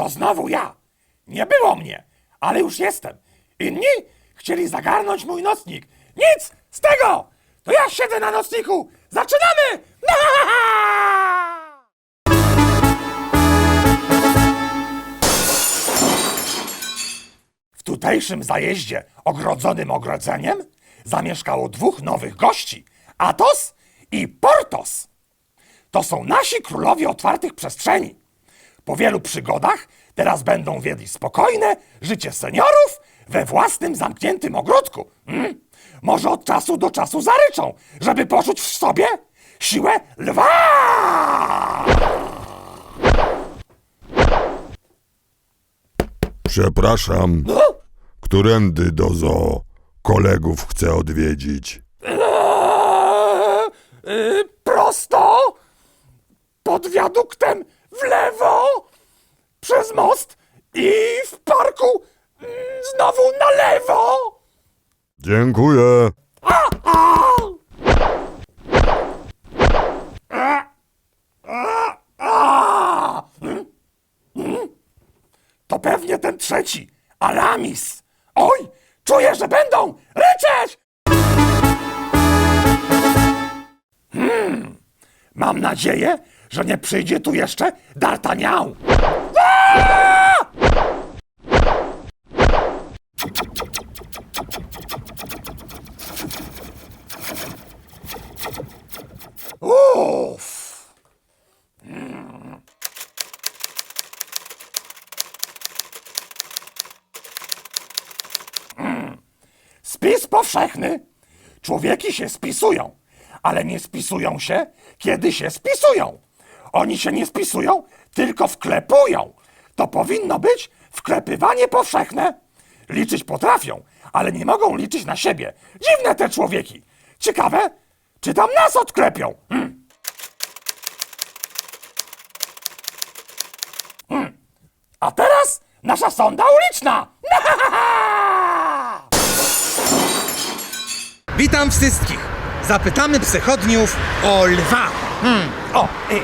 To znowu ja. Nie było mnie, ale już jestem. Inni chcieli zagarnąć mój nocnik. Nic z tego! To ja siedzę na nocniku. Zaczynamy! W tutejszym zajeździe ogrodzonym ogrodzeniem zamieszkało dwóch nowych gości. Atos i Portos. To są nasi królowie otwartych przestrzeni. Po wielu przygodach teraz będą wiedli spokojne życie seniorów we własnym zamkniętym ogródku. Mm? Może od czasu do czasu zaryczą, żeby poczuć w sobie siłę lwa! Przepraszam, No? którędy do zoo kolegów chcę odwiedzić? Eee, y, prosto, pod wiaduktem w lewo, przez most i w parku mm, znowu na lewo. Dziękuję. A! Hmm? Hmm? To pewnie ten trzeci, Aramis. Oj, czuję, że będą ryczeć! Hmm, mam nadzieję, że nie przyjdzie tu jeszcze D'Artagnan. Spis powszechny. Człowieki się spisują, ale nie spisują się, kiedy się spisują. Oni się nie spisują, tylko wklepują. To powinno być wklepywanie powszechne. Liczyć potrafią, ale nie mogą liczyć na siebie. Dziwne te człowieki. Ciekawe, czy tam nas odklepią. Hmm. Hmm. A teraz nasza sonda uliczna. Witam wszystkich! Zapytamy przechodniów o lwa. O, y, y,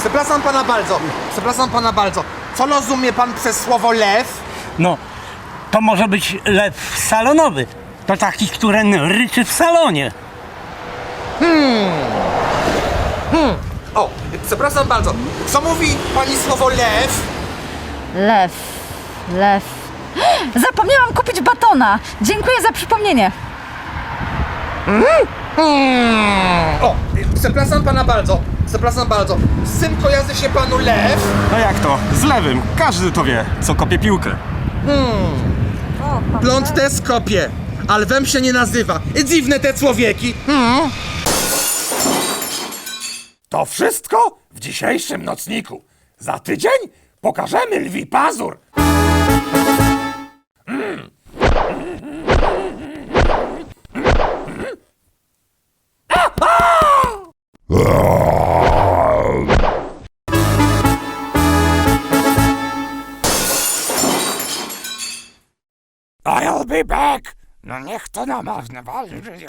Przepraszam pana bardzo, przepraszam pana bardzo. Co rozumie pan przez słowo lew? No, to może być lew salonowy. To taki, który ryczy w salonie. O, przepraszam bardzo. Co mówi pani słowo lew? Lew, lew. Zapomniałam kupić batona. Dziękuję za przypomnienie. O, przepraszam pana bardzo, przepraszam bardzo. Z czym kojarzy się panu lew? No jak to? Z lewym. Każdy to wie, co kopie piłkę. Blond też kopie, a lwem się nie nazywa. Dziwne te człowieki. To wszystko w dzisiejszym nocniku. Za tydzień pokażemy lwi pazur. I'll be back. No niech to namawne walczy.